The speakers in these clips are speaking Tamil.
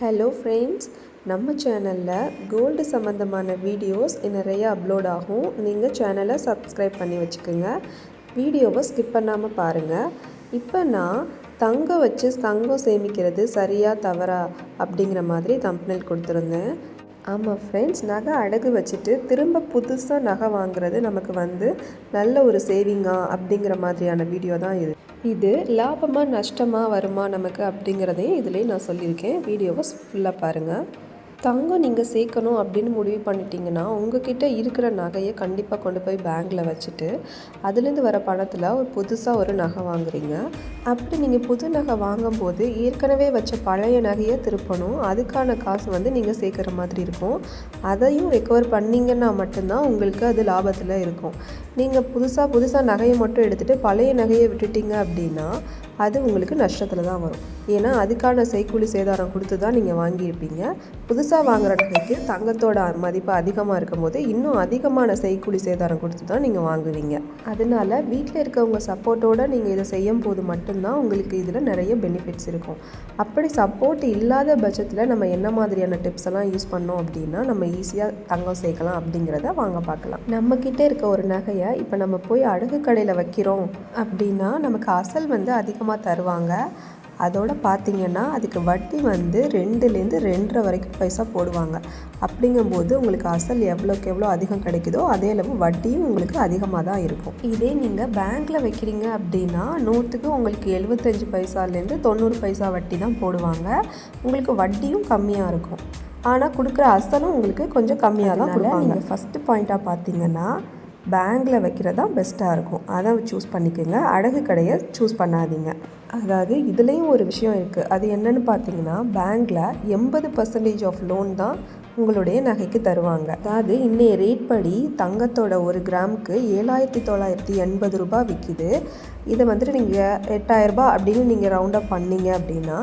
ஹலோ ஃப்ரெண்ட்ஸ் நம்ம சேனலில் கோல்டு சம்மந்தமான வீடியோஸ் நிறைய அப்லோட் ஆகும். நீங்கள் சேனலை சப்ஸ்கிரைப் பண்ணி வச்சுக்கோங்க. வீடியோவை ஸ்கிப் பண்ணாமல் பாருங்கள் இப்போ நான் தங்கம் வச்சு தங்கம் சேமிக்கிறது சரியா தவறா அப்படிங்கிற மாதிரி தம்ப்னெல் கொடுத்துருந்தேன். ஆமாம் ஃப்ரெண்ட்ஸ் நகை அடகு வச்சுட்டு திரும்ப புதுசாக நகை வாங்குறது நமக்கு வந்து நல்ல ஒரு சேவிங்கா அப்படிங்கிற மாதிரியான வீடியோ தான் இது. இது லாபமாக நஷ்டமாக வருமா நமக்கு அப்படிங்கிறதையும் இதிலே நான் சொல்லியிருக்கேன். வீடியோவை ஃபுல்லாக பாருங்கள் தங்கம் நீங்கள் சேர்க்கணும் அப்படின்னு முடிவு பண்ணிட்டீங்கன்னா உங்ககிட்ட இருக்கிற நகையை கண்டிப்பாக கொண்டு போய் பேங்க்கில் வச்சுட்டு அதுலேருந்து வர பணத்தில் ஒரு புதுசாக ஒரு நகை வாங்குறீங்க. அப்படி நீங்கள் புது நகை வாங்கும்போது ஏற்கனவே வச்ச பழைய நகையை திருப்பணும். அதுக்கான காசு வந்து நீங்கள் சேர்க்குற மாதிரி இருக்கும். அதையும் ரெக்கவர் பண்ணிங்கன்னா மட்டும்தான் உங்களுக்கு அது லாபத்தில் இருக்கும். நீங்கள் புதுசாக புதுசாக நகையை மட்டும் எடுத்துகிட்டு பழைய நகையை விட்டுட்டீங்க அப்படின்னா அது உங்களுக்கு நஷ்டத்தில் தான் வரும். ஏன்னா அதுக்கான செய்கூலி சேதாரம் கொடுத்து தான் நீங்கள் வாங்கியிருப்பீங்க. புதுசாக வாங்குற நகைக்கு தங்கத்தோட மதிப்பு அதிகமாக இருக்கும்போது இன்னும் அதிகமான செய்கூலி சேதாரம் கொடுத்து தான் நீங்கள் வாங்குவீங்க. அதனால வீட்டில் இருக்கவங்க சப்போர்ட்டோடு நீங்கள் இதை செய்யும் போது மட்டும்தான் உங்களுக்கு இதில் நிறைய பெனிஃபிட்ஸ் இருக்கும். அப்படி சப்போர்ட் இல்லாத பட்சத்தில் நம்ம என்ன மாதிரியான டிப்ஸ் எல்லாம் யூஸ் பண்ணோம் அப்படின்னா நம்ம ஈஸியாக தங்கம் சேர்க்கலாம் அப்படிங்கிறத வாங்க பார்க்கலாம். நம்மக்கிட்ட இருக்க ஒரு நகையை இப்போ நம்ம போய் அடகு கடையில் வைக்கிறோம் அப்படின்னா நமக்கு அசல் வந்து அதிகமாக தருவாங்க. அதோட பார்த்தீங்கன்னா அதுக்கு வட்டி வந்து ரெண்டுலேருந்து ரெண்டரை வரைக்கும் பைசா போடுவாங்க. அப்படிங்கும்போது உங்களுக்கு அசல் எவ்வளோக்கு எவ்வளோ அதிகம் கிடைக்குதோ அதே அளவு வட்டியும் உங்களுக்கு அதிகமாக தான் இருக்கும். இதே நீங்கள் பேங்க்கில் வைக்கிறீங்க அப்படின்னா நூற்றுக்கு உங்களுக்கு எழுபத்தஞ்சு பைசாலேருந்து தொண்ணூறு பைசா வட்டி தான் போடுவாங்க. உங்களுக்கு வட்டியும் கம்மியாக இருக்கும். ஆனால் கொடுக்குற அசலும் உங்களுக்கு கொஞ்சம் கம்மியாக தான் கொடுப்பாங்க. நீங்கள் ஃபஸ்ட்டு பாயிண்ட்டாக பார்த்தீங்கன்னா பேங்க்கில் வைக்கிறது தான் பெஸ்ட்டாக இருக்கும். அதை சூஸ் பண்ணிக்கோங்க. அடகு கடையை சூஸ் பண்ணாதீங்க. அதாவது இதுலேயும் ஒரு விஷயம் இருக்குது அது என்னென்னு பார்த்தீங்கன்னா பேங்க்கில் எண்பது பர்சன்டேஜ் ஆஃப் லோன் தான் உங்களுடைய நகைக்கு தருவாங்க. அதாவது இன்னைய ரேட் படி தங்கத்தோட ஒரு கிராமுக்கு ஏழாயிரத்தி தொள்ளாயிரத்தி எண்பது ரூபாய் விற்கிது இதை வந்துட்டு நீங்கள் எட்டாயிரரூபா அப்படின்னு நீங்கள் ரவுண்ட் பண்ணீங்க அப்படின்னா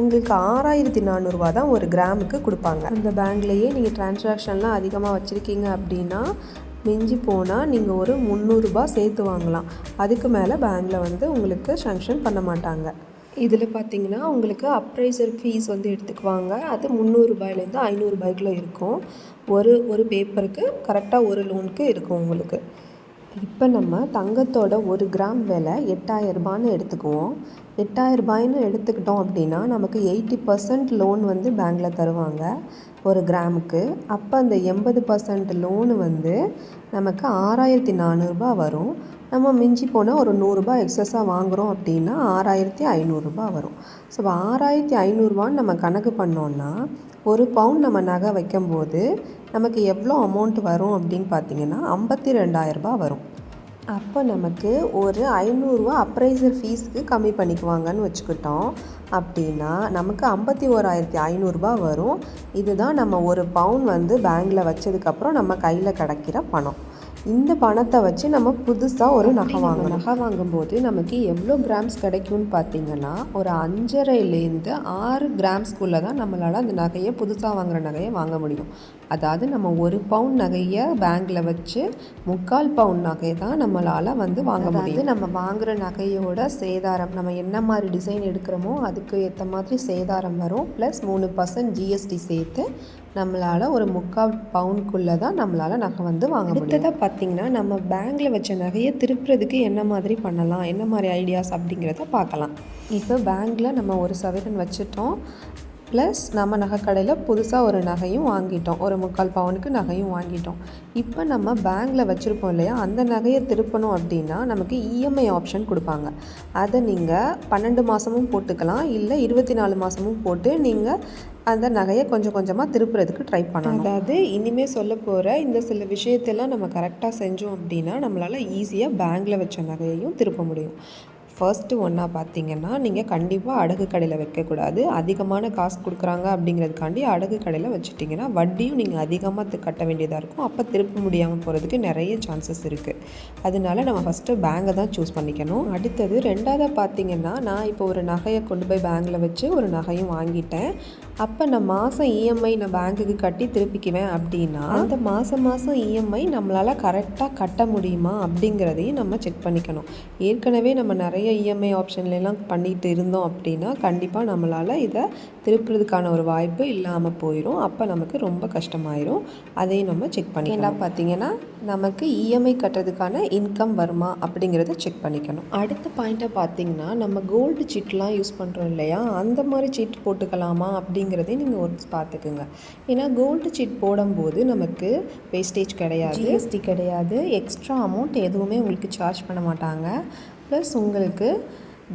உங்களுக்கு ஆறாயிரத்தி நானூறுரூவா தான் ஒரு கிராமுக்கு கொடுப்பாங்க. அந்த பேங்க்லேயே நீங்கள் டிரான்சாக்ஷன்லாம் அதிகமாக வச்சுருக்கீங்க அப்படின்னா மிஞ்சி போனால் நீங்கள் ஒரு முந்நூறுரூபா சேர்த்து வாங்கலாம். அதுக்கு மேலே பேங்கில் வந்து உங்களுக்கு சங்ஷன் பண்ண மாட்டாங்க. இதில் பார்த்தீங்கன்னா உங்களுக்கு அப்ரைசர் ஃபீஸ் வந்து எடுத்துக்குவாங்க. அது முந்நூறுரூபாயிலேருந்து ஐநூறுரூபாய்க்குள்ளே இருக்கும். ஒரு ஒரு பேப்பருக்கு கரெக்டாக ஒரு லோனுக்கு இருக்கும் உங்களுக்கு. இப்போ நம்ம தங்கத்தோட ஒரு கிராம் விலை எட்டாயிரரூபான்னு எடுத்துக்குவோம். எட்டாயிரரூபாய்னு எடுத்துக்கிட்டோம் அப்படின்னா நமக்கு எயிட்டி பர்சன்ட் லோன் வந்து பேங்க்கில் தருவாங்க ஒரு கிராமுக்கு. அப்போ அந்த எண்பது பர்சன்ட் லோனு வந்து நமக்கு ஆறாயிரத்தி நானூறுரூபா வரும். நம்ம மிஞ்சி போனால் ஒரு நூறுரூபா எக்ஸஸாக வாங்குகிறோம் அப்படின்னா ஆறாயிரத்தி ஐநூறுரூபா வரும். ஸோ ஆறாயிரத்தி ஐநூறுரூவான்னு நம்ம கணக்கு பண்ணோன்னா ஒரு பவுன் நம்ம நகை வைக்கும்போது நமக்கு எவ்வளோ அமௌண்ட் வரும் அப்படின்னு பார்த்தீங்கன்னா ஐம்பத்தி ரெண்டாயிரரூபா வரும். அப்போ நமக்கு ஒரு ஐநூறுரூவா அப்ரைசர் ஃபீஸுக்கு கம்மி பண்ணிக்குவாங்கன்னு வச்சுக்கிட்டோம். அப்படின்னா நமக்கு ஐம்பத்தி ஓராயிரத்தி ஐநூறுரூபா வரும். இதுதான் நம்ம ஒரு பவுன் வந்து பேங்கில் வச்சதுக்கப்புறம் நம்ம கையில் கிடைக்கிற பணம். இந்த பணத்தை வச்சு நம்ம புதுசாக ஒரு நகை வாங்கணும். நகை வாங்கும்போது நமக்கு எவ்வளோ கிராம்ஸ் கிடைக்கும்னு பார்த்தீங்கன்னா ஒரு அஞ்சரைலேருந்து ஆறு கிராம்ஸ்குள்ளே தான் நம்மளால் அந்த நகையை புதுசாக வாங்குகிற நகையை வாங்க முடியும். அதாவது நம்ம ஒரு பவுன் நகையை பேங்க்கில் வச்சு முக்கால் பவுன் நகை தான் நம்மளால் வந்து வாங்க முடியும். நம்ம வாங்குகிற நகையோட சேதாரம் நம்ம என்ன மாதிரி டிசைன் எடுக்கிறோமோ அதுக்கு ஏற்ற மாதிரி சேதாரம் வரும். ப்ளஸ் மூணு பர்சன்ட் ஜிஎஸ்டி சேர்த்து நம்மளால் ஒரு முக்கால் பவுனுக்குள்ளே தான் நம்மளால் நகை வந்து வாங்க முடியும். அடுத்ததாக பார்த்தீங்கன்னா நம்ம பேங்க்கில் வச்ச நகையை திருப்புறதுக்கு என்ன மாதிரி பண்ணலாம் என்ன மாதிரி ஐடியாஸ் அப்படிங்கிறத பார்க்கலாம் இப்போ பேங்க்கில் நம்ம ஒரு சதவீதம் வச்சுட்டோம். ப்ளஸ் நம்ம நகைக்கடையில் புதுசாக ஒரு நகையும் வாங்கிட்டோம். ஒரு முக்கால் பவுனுக்கு நகையும் வாங்கிட்டோம். இப்போ நம்ம பேங்க்கில் வச்சுருப்போம் இல்லையா அந்த நகையை திருப்பணும் அப்படின்னா நமக்கு இஎம்ஐ ஆப்ஷன் கொடுப்பாங்க. அதை நீங்கள் பன்னெண்டு மாதமும் போட்டுக்கலாம் இல்லை இருபத்தி நாலு மாதமும் போட்டு நீங்கள் அந்த நகையை கொஞ்சம் கொஞ்சமாக திருப்புறதுக்கு ட்ரை பண்ணணும். அதாவது இனிமேல் சொல்ல போகிற இந்த சில விஷயத்தெல்லாம் நம்ம கரெக்டாக செஞ்சோம் அப்படின்னா நம்மளால் ஈஸியாக பேங்கில் வச்ச நகையையும் திருப்ப முடியும். ஃபர்ஸ்ட்டு ஒன்றா பார்த்தீங்கன்னா நீங்கள் கண்டிப்பாக அடகு கடையில் வைக்கக்கூடாது அதிகமான காசு கொடுக்குறாங்க அப்படிங்கிறதுக்காண்டி அடகு கடையில் வச்சுட்டிங்கன்னா வட்டியும் நீங்கள் அதிகமாக கட்ட வேண்டியதாக இருக்கும். அப்போ திருப்ப முடியாமல் போகிறதுக்கு நிறைய சான்சஸ் இருக்குது அதனால நம்ம ஃபஸ்ட்டு பேங்கை தான் சூஸ் பண்ணிக்கணும். அடுத்தது ரெண்டாவதாக பார்த்தீங்கன்னா நான் இப்போ ஒரு நகையை கொண்டு போய் பேங்கில் வச்சு ஒரு நகையும் வாங்கிட்டேன். அப்போ நான் மாதம் இஎம்ஐ நான் பேங்க்குக்கு கட்டி திருப்பிக்குவேன் அப்படின்னா அந்த மாதம் மாதம் இஎம்ஐ நம்மளால் கரெக்டாக கட்ட முடியுமா அப்படிங்கிறதையும் நம்ம செக் பண்ணிக்கணும். ஏற்கனவே நம்ம நிறைய இஎம்ஐ ஆப்ஷன்லலாம் பண்ணிகிட்டு இருந்தோம் அப்படின்னா கண்டிப்பாக நம்மளால் இதை திருப்புறதுக்கான ஒரு வாய்ப்பு இல்லாமல் போயிடும் அப்போ நமக்கு ரொம்ப கஷ்டமாயிரும். அதையும் நம்ம செக் பண்ணிக்கலாம் பார்த்தீங்கன்னா நமக்கு இஎம்ஐ கட்டுறதுக்கான இன்கம் வருமா அப்படிங்கிறத செக் பண்ணிக்கணும். அடுத்த பாயிண்ட்டை பார்த்தீங்கன்னா நம்ம கோல்டு சீட்லாம் யூஸ் பண்ணுறோம் இல்லையா? அந்த மாதிரி சீட் போட்டுக்கலாமா அப்படிங்கிறதே நீங்கள் ஒன்ஸ் பார்த்துக்குங்க. ஏன்னா கோல்டு சீட் போடும்போது நமக்கு வேஸ்டேஜ் கிடையாது. ஜிஎஸ்டி கிடையாது. எக்ஸ்ட்ரா அமௌண்ட் எதுவுமே உங்களுக்கு சார்ஜ் பண்ண மாட்டாங்க. ப்ளஸ் உங்களுக்கு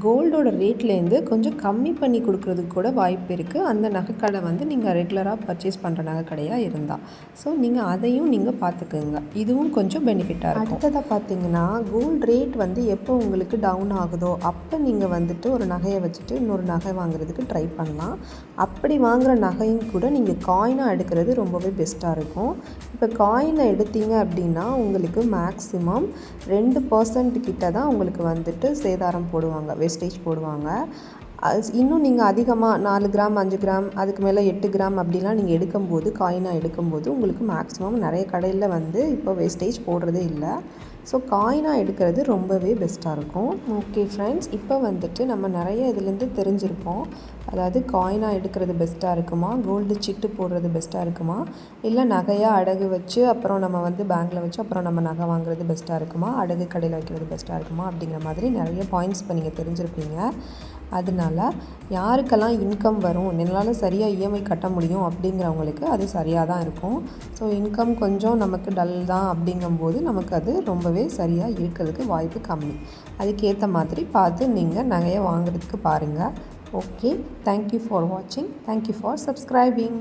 கோல்டோட ரேட்லேருந்து கொஞ்சம் கம்மி பண்ணி கொடுக்குறதுக்கு கூட வாய்ப்பு இருக்குது அந்த நகைக்கடை வந்து நீங்கள் ரெகுலராக பர்ச்சேஸ் பண்ணுற நகைக்கடையாக இருந்தால் ஸோ நீங்கள் அதையும் நீங்கள் பார்த்துக்குங்க இதுவும் கொஞ்சம் பெனிஃபிட்டாக இருக்கும். அடுத்ததாக பார்த்தீங்கன்னா கோல்டு ரேட் வந்து எப்போ உங்களுக்கு டவுன் ஆகுதோ அப்போ நீங்கள் வந்துட்டு ஒரு நகையை வச்சுட்டு இன்னொரு நகை வாங்குறதுக்கு ட்ரை பண்ணலாம். அப்படி வாங்குகிற நகையும் கூட நீங்கள் காயினாக எடுக்கிறது ரொம்பவே பெஸ்ட்டாக இருக்கும். இப்போ காயினை எடுத்தீங்க அப்படின்னா உங்களுக்கு மேக்ஸிமம் ரெண்டு பர்சன்ட் கிட்ட தான் உங்களுக்கு வந்துட்டு சேதாரம் போடுவாங்க. வேஸ்டேஜ் போடுவாங்க. அது இன்னும் நீங்கள் அதிகமாக நாலு கிராம் அஞ்சு கிராம் அதுக்கு மேலே எட்டு கிராம் அப்படிலாம் நீங்கள் எடுக்கும்போது காயினாக எடுக்கும்போது உங்களுக்கு மேக்ஸிமம் நிறைய கடையில் வந்து இப்போ வேஸ்டேஜ் போடுறதே இல்லை. ஸோ காயினாக எடுக்கிறது ரொம்பவே பெஸ்ட்டாக இருக்கும். ஓகே ஃப்ரெண்ட்ஸ் இப்போ வந்துட்டு நம்ம நிறைய இதுலேருந்து தெரிஞ்சிருப்போம். அதாவது காயினாக எடுக்கிறது பெஸ்ட்டாக இருக்குமா? கோல்டு சிட்டு போடுறது பெஸ்ட்டாக இருக்குமா? இல்லை நகையாக அடகு வச்சு அப்புறம் நம்ம வந்து பேங்க்கில் வச்சு அப்புறம் நம்ம நகை வாங்குறது பெஸ்ட்டாக இருக்குமா? அடகு கடையில் வைக்கிறது பெஸ்ட்டாக இருக்குமா? அப்படிங்கிற மாதிரி நிறைய பாயிண்ட்ஸ் இப்போ நீங்கள் தெரிஞ்சிருப்பீங்க. அதனால யாருக்கெல்லாம் இன்கம் வரும் என்னால் சரியாக இஎம்ஐ கட்ட முடியும் அப்படிங்கிறவங்களுக்கு அது சரியாக தான் இருக்கும். ஸோ இன்கம் கொஞ்சம் நமக்கு டல் தான் அப்படிங்கும்போது நமக்கு அது ரொம்பவே சரியாக இருக்கிறதுக்கு வாய்ப்பு கம்மி. அதுக்கேற்ற மாதிரி பார்த்து நீங்கள் நகையை வாங்குறதுக்கு பாருங்கள் ஓகே தேங்க்யூ ஃபார் வாட்சிங் தேங்க்யூ ஃபார் சப்ஸ்கிரைபிங்